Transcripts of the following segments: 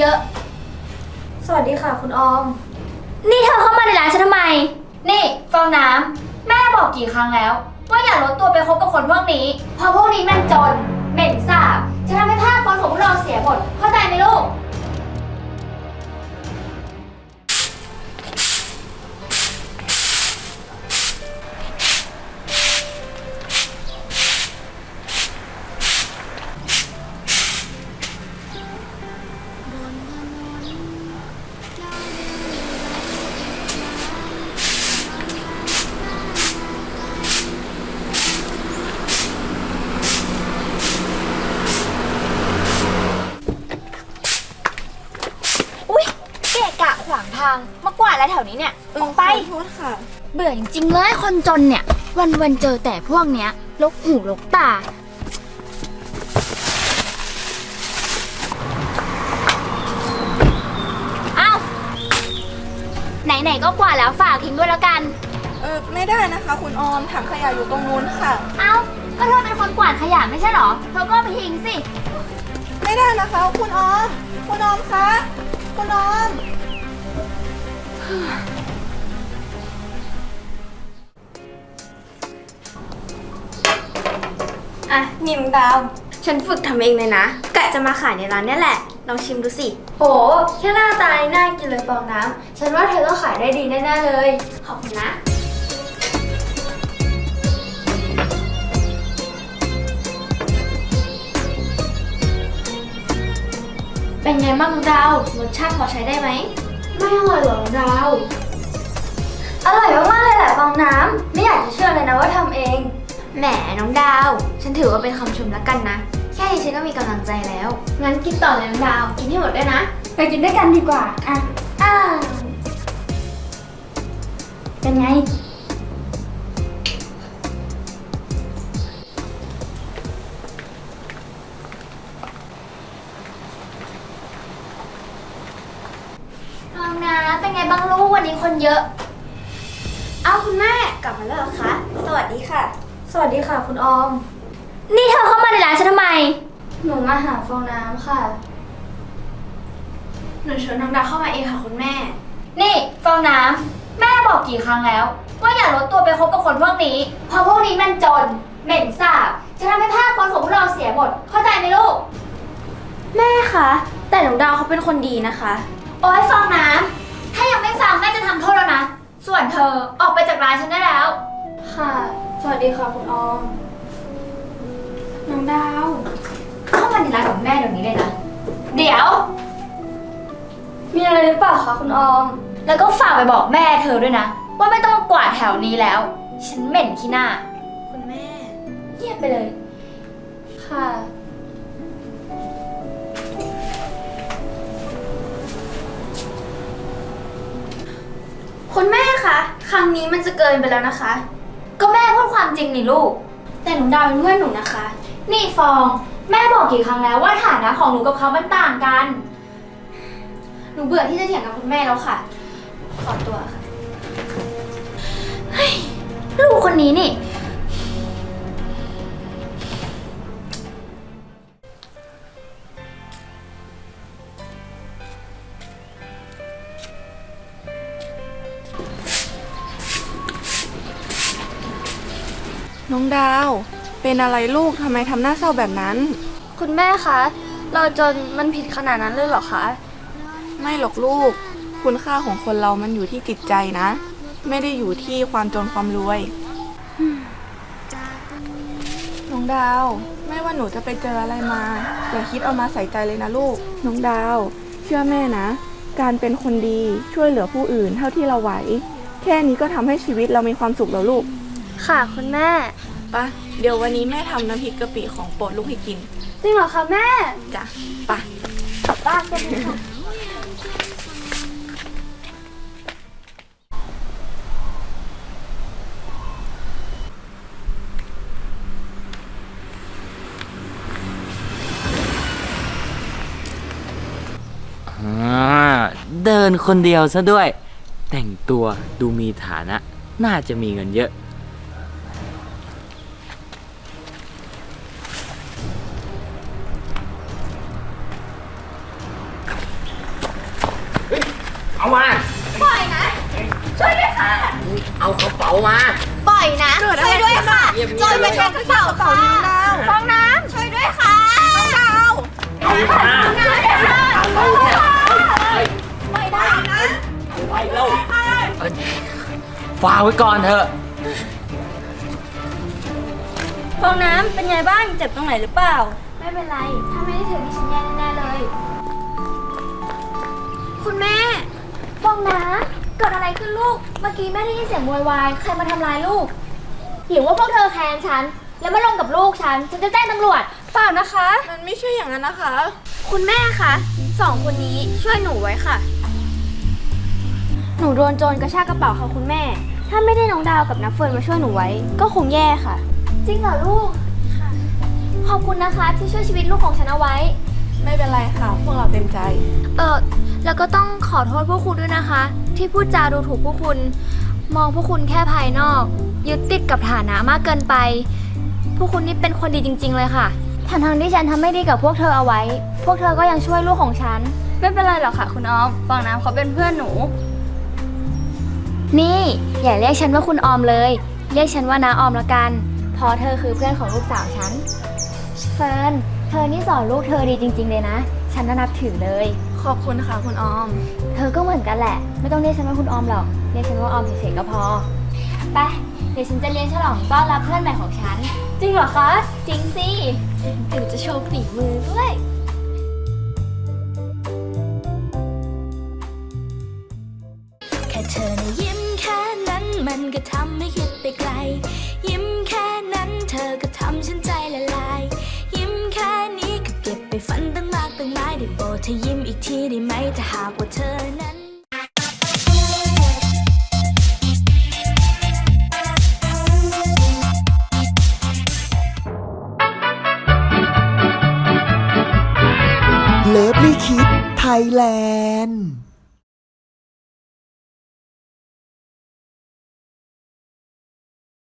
เยอะสวัสดีค่ะคุณออม นี่เธอเข้ามาในร้านฉันทำไม นี่ฟองน้ำแม่บอกกี่ครั้งแล้ว ว่าอย่าลดตัวไปคบกับคนพวกนี้ เพราะพวกนี้มันจน เหม็นสาบ จะทำให้ภาพพจน์ของพวกเราเสียหมด เข้าใจไหมลูก วาดอะไรแถวนี้เนี่ยออกไปโทษค่ะ เบื่อจริงๆเลยคนจนเนี่ย วันวันๆเจอแต่พวกเนี้ยลกหูลกตาเอ้าไหนๆก็กวาดแล้วฝากทิ้งด้วยแล้วกัน เออไม่ได้นะคะ คุณออมถังขยะอยู่ตรงนู้นค่ะ เอ้า ก็เธอเป็นคนกวาดขยะไม่ใช่เหรอ เธอก็เอาไปทิ้งสิ ไม่ได้นะคะ คุณออม คุณออมคะ คุณออม อะนิมดาว ฉันฝึกทำเองเลยนะกะจะมาขายในร้านเนี่ยแหละ ลองชิมดูสิ โห แค่หน้าตาน่ากินเลยฟองน้ำ ฉันว่าเธอต้องขายได้ดีแน่ๆเลย ขอบคุณนะ เป็นไงบ้างน้องดาว รสชาติพอใช้ได้ไหม ไม่อร่อยหรอน้องดาว อร่อยมากๆเลยแหละฟองน้ำไม่อยากจะเชื่อเลยนะว่าทำเอง แหมน้องดาว ฉันถือว่าเป็นคำชมแล้วกันนะ แค่นี้ฉันก็มีกำลังใจแล้ว งั้นกินต่อเลยน้องดาว กินให้หมดด้วยนะ ไปกินด้วยกันดีกว่า อะ อ้าวเป็นไง คนเยอะ เอาคุณแม่กลับมาแล้วเหรอคะ สวัสดีค่ะ สวัสดีค่ะ คุณออม นี่เธอเข้ามาในร้านฉันทำไม หนูมาหาฟองน้ำค่ะ หนูชวนน้องดาวเข้ามาเองค่ะคุณแม่ นี่ฟองน้ำแม่บอกกี่ครั้งแล้ว ว่าอย่าลดตัวไปคบกับคนพวกนี้ เพราะพวกนี้มันจน เหม็นสาบ จะทำให้ภาพพจน์ของพวกเราเสียหมด เข้าใจไหมลูก แม่คะ แต่น้องดาวเขาเป็นคนดีนะคะ โอ้ยฟองน้ำถ้ายังไม่ฟังแม่จะทำโทษแล้วนะ ส่วนเธอออกไปจากร้านฉันได้แล้ว ค่ะ สวัสดีค่ะคุณออม น้องดาว เข้ามาในร้านของแม่เดี๋ยวนี้เลยนะ เดี๋ยว มีอะไรหรือเปล่าคะคุณออม แล้วก็ฝากไปบอกแม่เธอด้วยนะ ว่าไม่ต้องมากวาดแถวนี้แล้ว ฉันเหม็นขี้หน้า คุณแม่ เงียบไปเลย ค่ะ คุณแม่คะ ครั้งนี้มันจะเกินไปแล้วนะคะ ก็แม่พูดความจริงนี่ลูก แต่หนูดาวเป็นเพื่อนหนูนะคะ นี่ฟอง แม่บอกกี่ครั้งแล้วว่าฐานะของหนูกับเขามันต่างกัน หนูเบื่อที่จะเถียงกับคุณแม่แล้วค่ะ ขอตัวค่ะ ลูกคนนี้นี่ ดาว เป็นอะไรลูกทำไมทำหน้าเศร้าแบบนั้น คุณแม่คะ เราจนมันผิดขนาดนั้นเลยเหรอคะ ไม่หรอกลูก คุณค่าของคนเรามันอยู่ที่จิตใจนะ ไม่ได้อยู่ที่ความจนความรวยน้องดาว ไม่ว่าหนูจะไปเจออะไรมาอย่าคิดเอามาใส่ใจเลยนะลูก น้องดาว เชื่อแม่นะ การเป็นคนดีช่วยเหลือผู้อื่นเท่าที่เราไหว แค่นี้ก็ทำให้ชีวิตเรามีความสุขแล้วลูก ค่ะคุณแม่ ปะเดี๋ยววันนี้แม่ทำน้ำพริกกะปิของโปรดลูกให้กินจริงเหรอคะแม่จ้ะปะบ้านกันค่ะอ่าเดินคนเดียวซะด้วย แต่งตัวดูมีฐานะ น่าจะมีเงินเยอะ เอามา ปล่อยนะ ช่วยด้วยค่ะ เอากระเป๋ามา ปล่อยนะเกิดอะไรช่วยด้วยค่ะเงียบๆจอยมาแทนกระเป๋าค่ะน้องดาวฟองน้ำช่วยด้วยค่ะน้องดาวเอามาช่วยด้วยค่ะเอาเนี่ยไม่ได้นะไปเร็วเอ้ยฝากไว้ก่อนเถอะ ฟองน้ำเป็นไงบ้าง เจ็บตรงไหนหรือเปล่า ไม่เป็นไร ถ้าไม่ได้ถือดิฉัน นะ เกิดอะไรขึ้นลูก เมื่อกี้แม่ได้ยินเสียงโวยวาย ใครมาทำร้ายลูก หรือว่าพวกเธอแค้นฉัน แล้วมาลงกับลูกฉัน ฉันจะแจ้งตำรวจ เปล่านะคะ มันไม่ใช่อย่างนั้นนะคะ คุณแม่คะสองคนนี้ช่วยหนูไว้ค่ะ หนูโดนโจรกระชากกระเป๋าค่ะคุณแม่ ถ้าไม่ได้น้องดาวกับนับเฟิร์นมาช่วยหนูไว้ ก็คงแย่ค่ะ จริงเหรอลูก ขอบคุณนะคะที่ช่วยชีวิตลูกของฉันเอาไว้ ไม่เป็นไรค่ะ พวกเราเต็มใจ เออแล้วก็ต้องขอโทษพวกคุณด้วยนะคะ ที่พูดจาดูถูกพวกคุณ มองพวกคุณแค่ภายนอก ยึดติดกับฐานะมากเกินไป พวกคุณนี่เป็นคนดีจริง ๆ เลยค่ะทั้งทที่ฉันทำไม่ดีกับพวกเธอเอาไว้ พวกเธอก็ยังช่วยลูกของฉัน ไม่เป็นไรหรอกค่ะ คุณออมฟองน้ำเขาเป็นเพื่อนหนู นี่ อย่าเรียกฉันว่าคุณออมเลย เรียกฉันว่านาออมละกันเพราะเธอคือเพื่อนของลูกสาวฉัน เฟิร์น เธอนี่สอนลูกเธอดีจริง ๆ เลยนะ ฉันน่านับถือเลย ขอบคุณค่ะคุณออม เธอก็เหมือนกันแหละ ไม่ต้องเรียกฉันว่าคุณออมหรอก เรียกฉันว่าออมเฉยๆก็พอ ไป เดี๋ยวฉันจะเลี้ยงฉลองต้อนรับเพื่อนใหม่ของฉัน จริงเหรอคะ จริงสิเดี๋ยวจะโชว์ฝีมือด้วย แค่เธอนะยิ้มแค่นั้นมันก็ทำให้คิดไปไกล ฝันตั้งมากตั้งหลายได้โปรดเธอยิ้มอีกทีได้ไหมถ้าหากว่าเธอนั้น เลิฟลี่คิดไทยแลนด์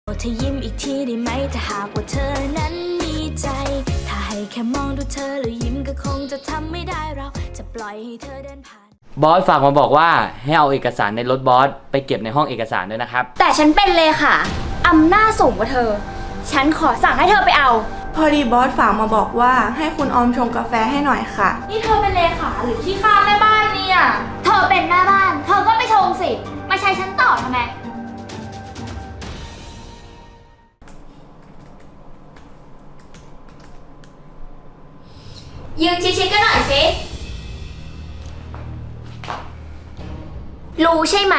โปรดเธอยิ้มอีกทีได้ไหมถ้าหากว่าเธอนั้นมีใจถ้าให้ แค่มองดูเธอแล้วยิ้มก็คงจะทำไม่ได้เราจะปล่อยให้เธอเดินผ่าน บอสฝากมาบอกว่าให้เอาเอกสารในรถบอสไปเก็บในห้องเอกสารด้วยนะครับ แต่ฉันเป็นเลยค่ะ อำนาจสูงกว่าเธอ ฉันขอสั่งให้เธอไปเอา พอดีบอสฝากมาบอกว่าให้คุณออมชงกาแฟให้หน่อยค่ะ นี่เธอเป็นเลขาหรือที่ข้าแม่บ้านเนี่ย เธอเป็นแม่บ้าน เธอก็ไปชงสิ มาใช้ฉันต่อทำไม ยืนชิดๆกันหน่อยสิรู้ใช่ไหม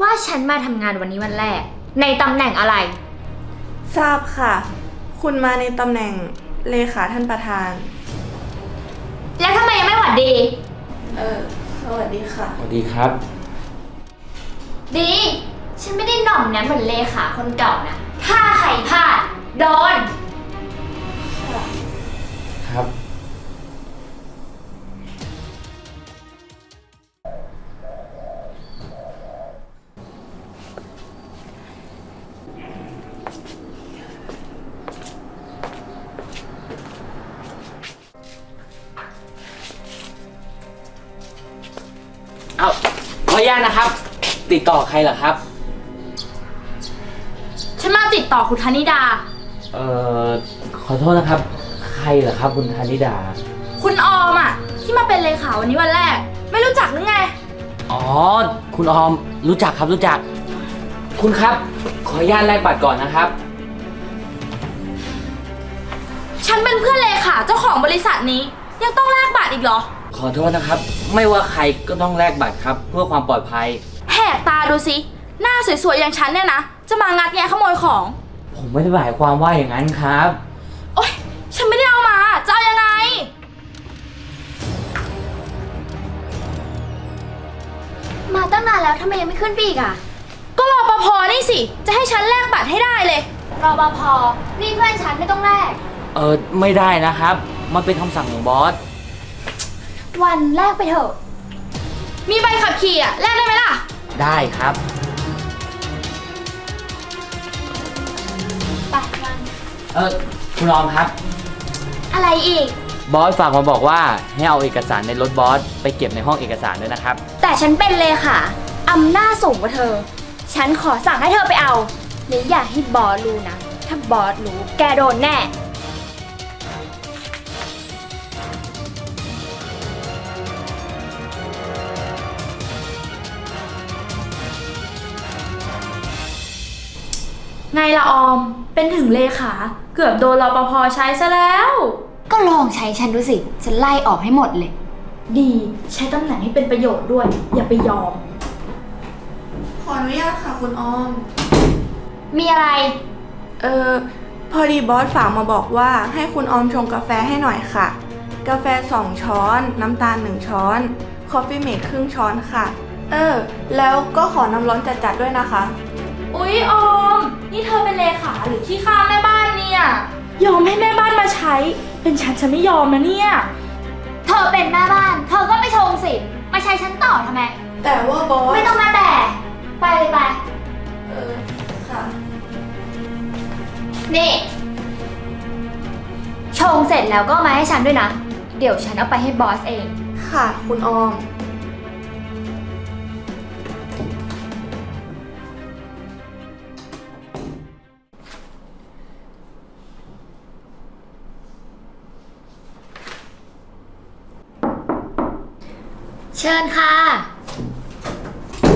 ว่าฉันมาทำงานวันนี้วันแรก ในตำแหน่งอะไร ทราบค่ะ คุณมาในตำแหน่งเลขาท่านประธาน แล้วทำไมยังไม่หวัดดี เออสวัสดีค่ะ สวัสดีครับ ดี ฉันไม่ได้หน่อมนะเหมือนเลขาคนเก่านะ ถ้าใครพลาดโดน ติดต่อใครเหรอครับ ฉันมาติดต่อคุณธนิดา เอ่อ ขอโทษนะครับ ใครเหรอครับคุณธนิดา คุณออมอะ ที่มาเป็นเลขาวันนี้วันแรก ไม่รู้จักหรือไง อ๋อ คุณออมรู้จักครับรู้จัก คุณครับ ขออนุญาตแลกบัตรก่อนนะครับ ฉันเป็นเพื่อนเลขาเจ้าของบริษัทนี้ ยังต้องแลกบัตรอีกเหรอ ขอโทษนะครับ ไม่ว่าใครก็ต้องแลกบัตรครับ เพื่อความปลอดภัย แหกตาดูสิ หน้าสวยๆ อย่างฉันเนี่ยนะ จะมางัดแงะขโมยของ ผมไม่ได้หมายความว่าอย่างนั้นครับ โอ๊ย ฉันไม่ได้เอามา จะเอายังไง มาตั้งนานแล้วทำไมยังไม่ขึ้นไปอีกอะก็รอปภนี่สิ จะให้ฉันแลกบัตรให้ได้เลย รอปภนี่เพื่อนฉันไม่ต้องแลก เออไม่ได้นะครับ มันเป็นคำสั่งของบอส วันแรกไปเถอะ มีใบขับขี่อะแลกได้ไหมล่ะ ได้ครับ ไปวันเออคุณออมครับ อะไรอีก บอสฝากมาบอกว่าให้เอาเอกสารในรถบอสไปเก็บในห้องเอกสารด้วยนะครับ แต่ฉันเป็นเลขาอำนาจสูงกว่าเธอ ฉันขอสั่งให้เธอไปเอาและอย่าให้บอสรู้นะ ถ้าบอสรู้แกโดนแน่ ละออม เป็นถึงเลขา เกือบโดนรปภใช้ซะแล้ว ก็ลองใช้ฉันดูสิ ฉันไล่ออกให้หมดเลย ดีใช้ตำแหน่งให้เป็นประโยชน์ด้วย อย่าไปยอม ขออนุญาตค่ะคุณออม มีอะไร เออพอดีบอสฝากมาบอกว่าให้คุณออมชงกาแฟให้หน่อยค่ะ กาแฟ 2 ช้อน น้ำตาล 1 ช้อน คอฟฟี่เมดครึ่งช้อนค่ะ เออ แล้วก็ขอน้ำร้อนจัดๆด้วยนะคะ อุ๊ยออม นี่เธอเป็นเลขาหรือที่ข้าแม่บ้านเนี่ย ยอมให้แม่บ้านมาใช้ เป็นฉันฉันไม่ยอมนะเนี่ย เธอเป็นแม่บ้าน เธอก็ไปชงสิ มาใช้ฉันต่อทำไม แต่ว่าบอสไม่ต้องมาแต่ ไปเลยไป เออค่ะ นี่ ชงเสร็จแล้วก็เอามาให้ฉันด้วยนะ เดี๋ยวฉันเอาไปให้บอสเอง ค่ะ คุณออม เชิญค่ะ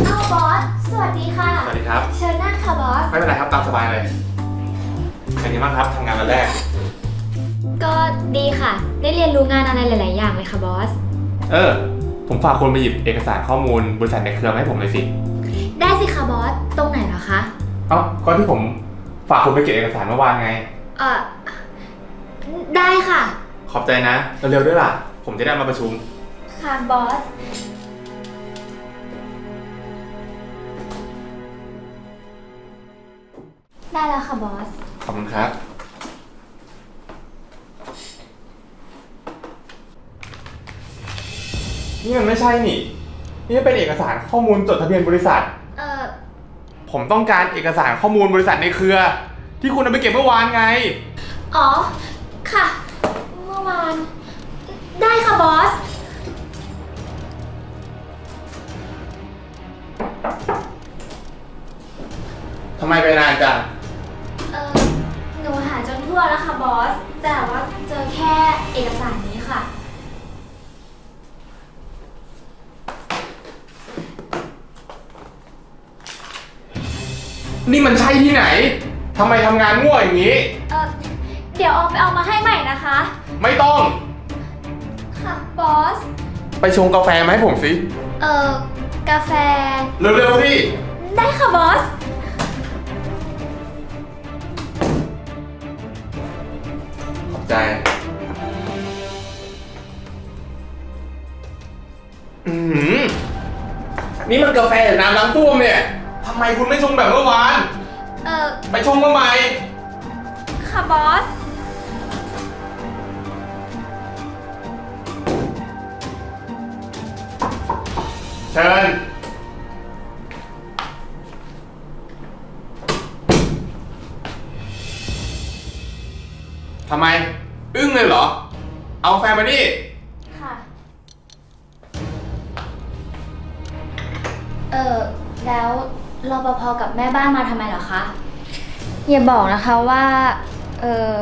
เอาบอส สวัสดีค่ะ สวัสดีครับ เชิญนั่งค่ะบอส ไม่เป็นไรครับตามสบายเลยเป็นยังไงบ้างครับทำงานวันแรก ก็ดีค่ะ ได้เรียนรู้งานอะไรหลาย ๆ อย่างเลยค่ะบอส เออ ผมฝากคนไปหยิบเอกสารข้อมูลบริษัทในเครือมาให้ผมเลยสิ ได้สิค่ะบอส ตรงไหนเหรอคะ เอ้าก็ที่ผมฝากคุณไปเก็บเอกสารเมื่อวานไง เอ่อได้ค่ะ ขอบใจนะ เร็วๆด้วยล่ะ ผมจะได้มาประชุม ค่ะบอส ได้แล้วค่ะบอส ขอบคุณครับ นี่มันไม่ใช่นี่ นี่เป็นเอกสารข้อมูลจดทะเบียนบริษัท เอ่อ ผมต้องการเอกสารข้อมูลบริษัทในเครือ ที่คุณเอาไปเก็บเมื่อวานไง อ๋อ ค่ะ เมื่อวาน ได้ค่ะบอส ไมไปนานจัง เอ่อหนูหาจนทั่วแล้วค่ะบอส แต่ว่าเจอแค่เอกสารนี้ค่ะ นี่มันใช่ที่ไหน ทำไมทำงานง่วอย่างนี้ เอ่อเดี๋ยวออมไปเอามาให้ใหม่นะคะ ไม่ต้อง ค่ะบอส ไปชงกาแฟมาให้ผมสิ เอ่อกาแฟ เร็วๆสิ ได้ค่ะบอส ใจ อืมนี่มันกาแฟหรือน้ำล้างส้วมเนี่ยทำไมคุณไม่ชงแบบเมื่อวาน เอ่อไปชงมาใหม่ ค่ะบอส เชิญ ทำไม มานี่ ค่ะ เออแล้วรปภกับแม่บ้านมาทำไมเหรอคะ อย่าบอกนะคะว่า เออ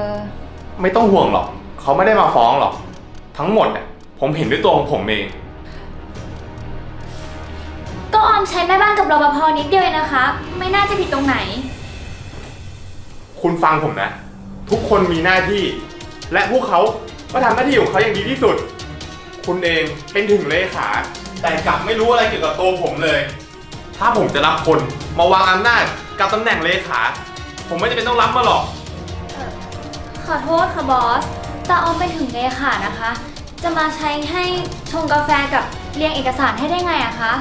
ไม่ต้องห่วงหรอก เขาไม่ได้มาฟ้องหรอก ทั้งหมดน่ะผมเห็นด้วยตัวของผมเอง ก็ออมใช้แม่บ้านกับรปภนิดเดียวเองนะคะ ไม่น่าจะผิดตรงไหน คุณฟังผมนะ ทุกคนมีหน้าที่ และพวกเขา ก็ทำหน้าที่ของเขาอย่างดีที่สุด คุณเองเป็นถึงเลขา แต่กลับไม่รู้อะไรเกี่ยวกับตัวผมเลย ถ้าผมจะรับคนมาวางอำนาจกับตำแหน่งเลขา ผมไม่จำเป็นต้องรับมาหรอก ขอโทษค่ะบอส แต่ออมเป็นถึงเลขานะคะ จะมาใช้ให้ชงกาแฟกับเรียงเอกสารให้ได้ไงอะคะ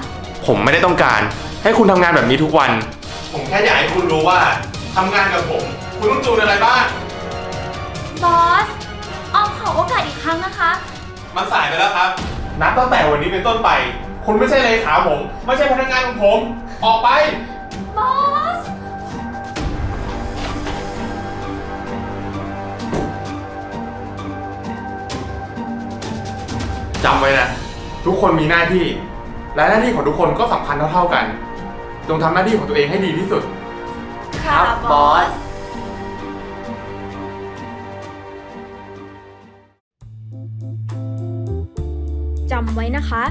ผมไม่ได้ต้องการ ให้คุณทำงานแบบนี้ทุกวัน ผมแค่อยากให้คุณรู้ว่าทำงานกับผม คุณต้องจูนอะไรบ้าง บอส ออมขอโอกาสอีกครั้งนะคะ มันสายไปแล้วครับ นับตั้งแต่วันนี้เป็นต้นไป คุณไม่ใช่เลขาผม ไม่ใช่พนักงานของผม ออกไป บอสอจำไว้นะ ทุกคนมีหน้าที่ และหน้าที่ของทุกคนก็สำคัญเท่าๆกัน จงทำหน้าที่ของตัวเองให้ดีที่สุดครับบอสำไว้นะคะ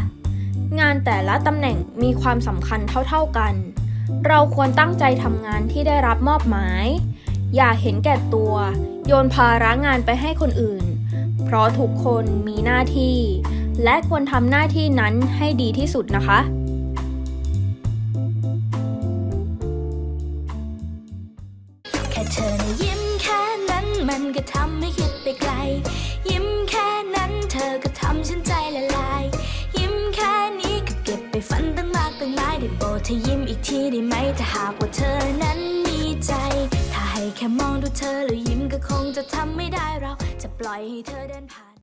งานแต่ละตำแหน่งมีความสำคัญเท่าๆกัน เราควรตั้งใจทำงานที่ได้รับมอบหมาย อย่าเห็นแก่ตัว โยนภาระงานไปให้คนอื่น เพราะทุกคนมีหน้าที่ และควรทำหน้าที่นั้นให้ดีที่สุดนะคะ องดูเธอแล้วยิ้มก็คงจะทำไม่ได้เราจะปล่อยให้เธอเดินผ่าน